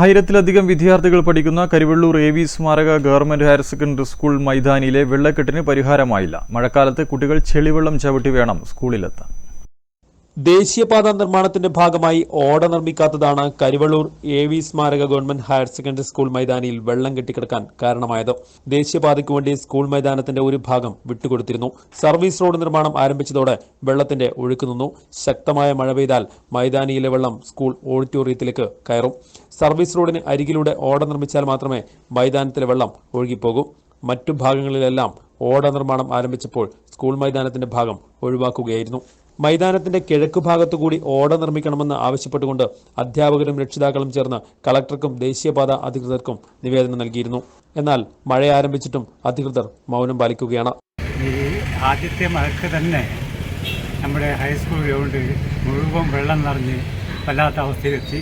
ആയിരത്തിലധികം വിദ്യാർത്ഥികൾ പഠിക്കുന്ന കരുവള്ളൂർ എ വി സ്മാരക ഗവൺമെന്റ് ഹയർ സെക്കൻഡറി സ്കൂൾ മൈതാനിയിലെ വെള്ളക്കെട്ടിന് പരിഹാരമായില്ല. മഴക്കാലത്ത് കുട്ടികൾ ചെളിവെള്ളം ചവിട്ടി വേണം സ്കൂളിലെത്താൻ. ദേശീയപാത നിർമ്മാണത്തിന്റെ ഭാഗമായി ഓട നിർമ്മിക്കാത്തതാണ് കരിവള്ളൂർ എ വി സ്മാരക ഗവൺമെന്റ് ഹയർ സെക്കൻഡറി സ്കൂൾ മൈതാനിയിൽ വെള്ളം കെട്ടിക്കിടക്കാൻ കാരണമായത്. ദേശീയപാതയ്ക്ക് വേണ്ടി സ്കൂൾ മൈതാനത്തിന്റെ ഒരു ഭാഗം വിട്ടുകൊടുത്തിരുന്നു. സർവീസ് റോഡ് നിർമ്മാണം ആരംഭിച്ചതോടെ വെള്ളത്തിന്റെ ഒഴുക്ക് നിന്നു. ശക്തമായ മഴ പെയ്താൽ മൈതാനിയിലെ വെള്ളം സ്കൂൾ ഓഡിറ്റോറിയത്തിലേക്ക് കയറും. സർവീസ് റോഡിന് അരികിലൂടെ ഓട നിർമ്മിച്ചാൽ മാത്രമേ മൈതാനത്തിലെ വെള്ളം ഒഴുകിപ്പോകൂ. മറ്റു ഭാഗങ്ങളിലെല്ലാം ഓട നിർമ്മാണം ആരംഭിച്ചപ്പോൾ സ്കൂൾ മൈതാനത്തിന്റെ ഭാഗം ഒഴിവാക്കുകയായിരുന്നു. മൈതാനത്തിന്റെ കിഴക്കു ഭാഗത്തുകൂടി ഓട നിർമ്മിക്കണമെന്ന് ആവശ്യപ്പെട്ടുകൊണ്ട് അധ്യാപകരും രക്ഷിതാക്കളും ചേർന്ന് കളക്ടർക്കും ദേശീയപാത അധികൃതർക്കും നിവേദനം നൽകിയിരുന്നു. എന്നാൽ മഴ ആരംഭിച്ചിട്ടും അധികൃതർ മൗനം പാലിക്കുകയാണ്. ആദ്യത്തെ മഴക്ക് തന്നെ നമ്മുടെ ഹൈസ്കൂൾ ഗ്രൗണ്ട് മുഴുവൻ വെള്ളം നിറഞ്ഞ് വല്ലാത്ത അവസ്ഥയിലെത്തി.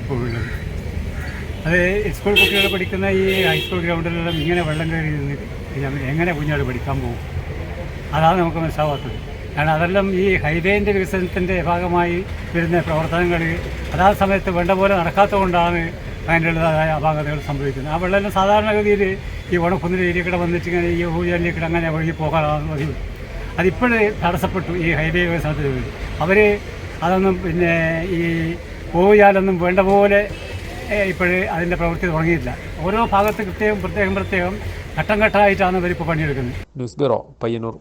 ഇപ്പോൾ ഉള്ളത്. അത് സ്കൂൾ കുട്ടികൾ പഠിക്കുന്ന ഈ ഹൈസ്കൂൾ ഗ്രൗണ്ടിലെല്ലാം ഇങ്ങനെ വെള്ളം കയറി എങ്ങനെ കുഞ്ഞുങ്ങൾ പഠിക്കാൻ പോകും? അതാണ് നമുക്ക് മനസ്സിലാവാത്തത്. കാരണം അതെല്ലാം ഈ ഹൈവേന്റെ വികസനത്തിന്റെ ഭാഗമായി വരുന്ന പ്രവർത്തനങ്ങൾ അതാ സമയത്ത് വേണ്ട പോലെ നടക്കാത്തതുകൊണ്ടാണ് അതിന്റെതായ അപാകതകൾ സംഭവിക്കുന്നത്. ആ വെള്ളം സാധാരണഗതിയിൽ ഈ ഉണക്കുന്ന ഏരിയക്കൂടെ വന്നിട്ട് ഇങ്ങനെ ഈ ഊജലിലേക്കൂടെ അങ്ങനെ ഒഴുകി പോകാനാണ് പതിവ് അതിപ്പോഴും തടസ്സപ്പെട്ടു ഈ ഹൈവേ വികസനത്തിൽ അവർ അതൊന്നും പിന്നെ ഈ പോയാലൊന്നും വേണ്ട പോലെ ഇപ്പോഴേ അതിന്റെ പ്രവൃത്തി തുടങ്ങിയിട്ടില്ല. ഓരോ ഭാഗത്ത് കൃത്യവും പ്രത്യേകം പ്രത്യേകം ഘട്ടം ഘട്ടമായിട്ടാണ് ഇവരിപ്പോൾ പണിയെടുക്കുന്നത്. News bureau Payyanur.